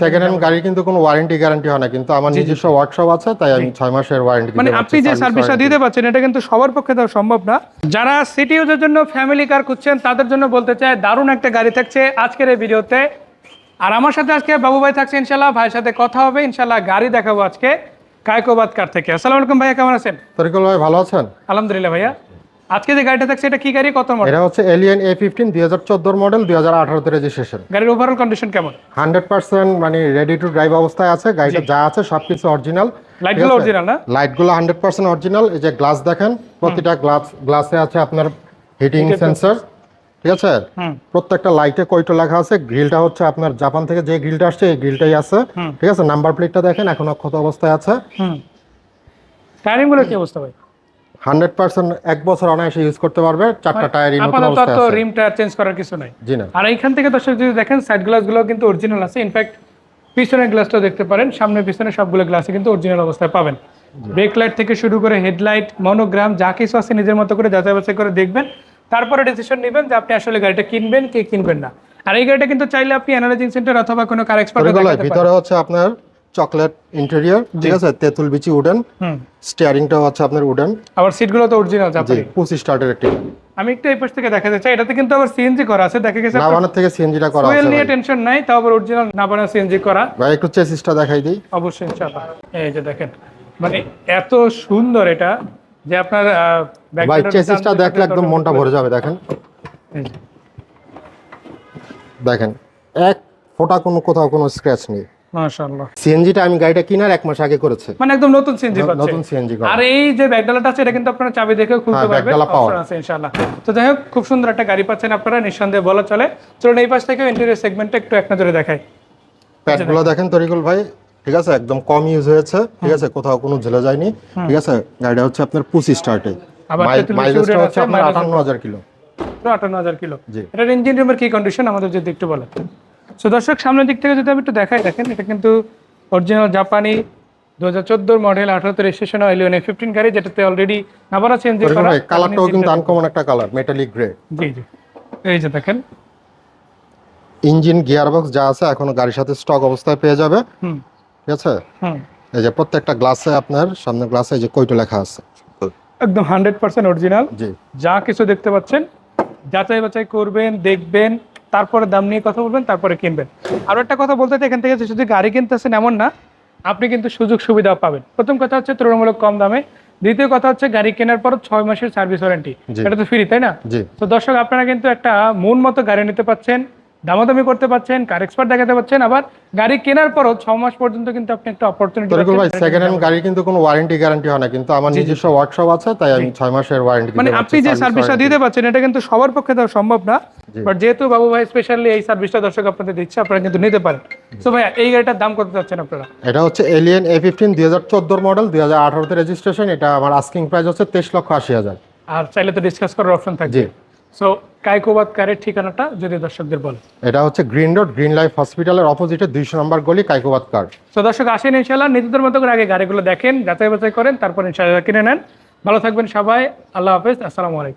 Second hand গাড়ির কিন্তু কোনো ওয়ারেন্টি গ্যারান্টি হয় না কিন্তু আমার নিজস্ব ওয়ার্কশপ আছে তাই আমি মাসের ওয়ারেন্টি মানে আপনি যে সার্ভিসটা দিতে পারছেন এটা কিন্তু সবার পক্ষে দেওয়া সম্ভব না। যারা সিটি ইউজের জন্য ফ্যামিলি কার খুঁজছেন তাদের জন্য বলতে চাই দারুণ একটা গাড়ি থাকছে আজকের এই ভিডিওতে। আর আমার সাথে আজকে বাবু ভাই থাকছে ইনশাল্লাহ ভাইয়ের সাথে কথা হবে ইনশাল্লাহ গাড়ি দেখাবো আজকে কায়কোবাদ কার থেকে। আসসালামু আলাইকুম ভাইয়া কেমন আছেন? তরিকুল ভাই ভালো আছেন? আলহামদুলিল্লাহ ভাইয়া। আজকে যে গাড়িটা থাকছে এটা কি গাড়ি কত মডেল এটা হচ্ছে এলিয়ান এ ফিফটিন দুই হাজার চোদ্দোর মডেল দুই হাজার আঠারোতে রেজিস্ট্রেশন গাড়ির ওভারঅল কন্ডিশন কেমন? হান্ড্রেড পার্সেন্ট মানে রেডি টু ড্রাইভ অবস্থায় আছে গাড়িটা যা আছে সবকিছু অরিজিনাল লাইটগুলো অরিজিনাল না? লাইটগুলো হান্ড্রেড পার্সেন্ট অরিজিনাল এই যে গ্লাস দেখেন প্রতিটা গ্লাস গ্লাসে আছে আপনার হিটিং সেন্সর ঠিক আছে? প্রত্যেকটা লাইটে কয়টো লেখা আছে গ্রিলটা হচ্ছে আপনার জাপান থেকে যে গ্রিলটা আসছে এই গ্রিলটাই আছে ঠিক আছে? নাম্বার প্লেটটা দেখেন এখনও ক্ষত অবস্থায় আছে। হুম। টায়ারিংগুলো কি অবস্থা ভাই? হান্ড্রেড পার্সেন্ট এক বছর অনায়াসে ইউজ করতে পারবে। চারটা টায়ারই নতুন অবস্থায় আছে। রিম টায়ার চেঞ্জ করার কিছু নাই। জি না। আর এইখান থেকে দর্শক যদি দেখেন সাইড গ্লাসগুলো কিন্তু অরিজিনাল আছে। ইনফ্যাক্ট পিছনের গ্লাসটাও দেখতে পারেন। সামনে পিছনে সবগুলো গ্লাসই কিন্তু অরিজিনাল অবস্থায় পাবেন। ব্রেক লাইট থেকে শুরু করে হেডলাইট মনোগ্রাম যা কিছু আছে নিজের মতো করে যাচাই বাছাই করে দেখবেন। তারপরে ডিসিশন নেবেন যে আপনি আসলে গাড়িটা কিনবেন কি কিনবেন না। আর এই গাড়িটা কিন্তু চাইলে আপনি অ্যানালাইজিং সেন্টার অথবা কোনো কার এক্সপার্ট ভিতরে হচ্ছে আপনার চকলেট ইন্টেরিয়র ঠিক আছে? তেঁতুল বিচি উডেন স্টিয়ারিংটাও হচ্ছে আপনার উডেন। আবার সিটগুলো তো অরিজিনাল আপনি পঁচিশ স্টার্টের একটি। আমি একটু এই পাশ থেকে দেখাতে চাই এটাতে কিন্তু আবার সিএনজি করা আছে দেখা গেছে নাবানের থেকে সিএনজিটা করা আছে নিয়ে টেনশন নাই তাও আবার অরিজিনাল না বানা সিএনজি করা। ভাই একটু চেসিসটা দেখাই দিই। অবশ্যই ইনশাআল্লাহ। এই যে দেখেন মানে এত সুন্দর এটা যে আপনার ভাই চেসিসটা দেখলে একদম মনটা ভরে যাবে দেখেন। দেখেন এক ফোঁটা কোনো কোথাও কোনো স্ক্র্যাচ নেই। মাশাআল্লাহ। সিএনজিটা আমি গাড়িটা কেনার এক মাস আগে করেছে। মানে একদম নতুন সিএনজি নতুন সিএনজি আর এই যে ব্যাগডালাটা আছে এটা কিন্তু আপনারা চাবি দেখে খুলতে হ্যাঁ, পারবেন। অপশন আছে ইনশাআল্লাহ। তো যাই হোক খুব সুন্দর একটা গাড়ি পাচ্ছেন আপনারা নিঃসন্দেহে বলা চলে। চলুন এই পাশ থেকে ইন্টেরিয়র সেগমেন্টটা একটু এক নজরে দেখাই। প্যাডগুলো দেখেন। তরিকুল ভাই। ঠিক আছে একদম কম ইউজ হয়েছে। ঠিক আছে কোথাও কোনো ঝেলে যায়নি। ঠিক আছে গাড়িটা হচ্ছে আপনার পুসি স্টার্টে মাইলেজটা হচ্ছে আপনার আটান্ন হাজার কিলো। আটান্ন হাজার কিলো। এটার ইঞ্জিন রুমের কি কন্ডিশন আমাদের যদি একটু বলেন। সো দর্শক সামনের দিক থেকে যদি আমি একটু দেখাই দেখেন এটা কিন্তু অরিজিনাল জাপানি দু হাজার চোদ্দোর মডেল আঠারোতে রেজিস্ট্রেশন এলিয়ন ফিফটিন গাড়ি যেটাতে অলরেডি নাবারা চেঞ্জ করা। কালারটাও কিন্তু আনকমন একটা কালার মেটালিক গ্রে জি জি। এই যে দেখেন। ইঞ্জিন গিয়ারবক্স যা আছে এখনও গাড়ির সাথে স্টক অবস্থায় পেয়ে যাবে। ঠিক আছে? এই যে প্রত্যেকটা গ্লাসে আপনার সামনে গ্লাসে যে কয়টো লেখা আছে। একদম হান্ড্রেড পার্সেন্ট অরিজিনাল জি। যা কিছু দেখতে পাচ্ছেন যাচাই বাছাই করবেন দেখবেন তারপরে দাম নিয়ে কথা বলবেন তারপরে কিনবেন। আরও একটা কথা বলতে চাই এখান থেকে যে শুধু গাড়ি কিনতেছেন এমন না আপনি কিন্তু সুযোগ সুবিধা পাবেন। প্রথম কথা হচ্ছে তুলনামূলক কম দামে। দ্বিতীয় কথা হচ্ছে গাড়ি কেনার পর ছয় মাসের সার্ভিস ওয়ারেন্টি এটা তো ফ্রি তাই না? তো দর্শক আপনারা কিন্তু একটা মন মতো গাড়ি নিতে পাচ্ছেন দামাদামি করতে পাচ্ছেন কার এক্সপার্ট দেখাতে পাচ্ছেন। আবার গাড়ি কেনার পরও ছ মাস পর্যন্ত কিন্তু আপনি একটা অপরচুনিটি তরিকুল ভাই সেকেন্ড হ্যান্ড গাড়ির কিন্তু কোনো ওয়ারেন্টি গ্যারান্টি হয় না কিন্তু আমার নিজস্ব ওয়ার্কশপ আছে তাই আমি ছয় মাসের ওয়ারেন্টি মানে আপনি যে সার্ভিসটা দিতে পারছেন এটা কিন্তু সবার পক্ষে দেওয়া সম্ভব না। বাট যেহেতু বাবু ভাই স্পেশালি এই সার্ভিসটা দর্শক আপনাদের দিচ্ছে আপনারা কিন্তু নিতে পারেন। তো ভাই এই গাড়িটার দাম কত যাচ্ছেন আপনারা? এটা হচ্ছে এলিয়েন এ ফিফটিন দুই হাজার চোদ্দোর মডেল দুই হাজার আঠারোতে রেজিস্ট্রেশন এটা আমার আস্কিং প্রাইস হচ্ছে তেইশ লক্ষ আশি হাজার। আর চাইলে তো ডিসকাস করার অপশন থাকবে। সো কাইকোবাদ কারের ঠিকানাটা যদি দর্শকদের বলে এটা হচ্ছে গ্রিন রোড গ্রিন লাইফ হসপিটালের অপোজিটে দুইশো নম্বর গলি কাইকোবাদ কার। তো দর্শক আসেন ইনশাল্লাহ নিজেদের মতো করে আগে গাড়িগুলো দেখেন যাচাই বাছাই করেন তারপর ইনশাল্লাহ কিনে নেন। ভালো থাকবেন সবাই আল্লাহ হাফেজ আসসালামু আলাইকুম।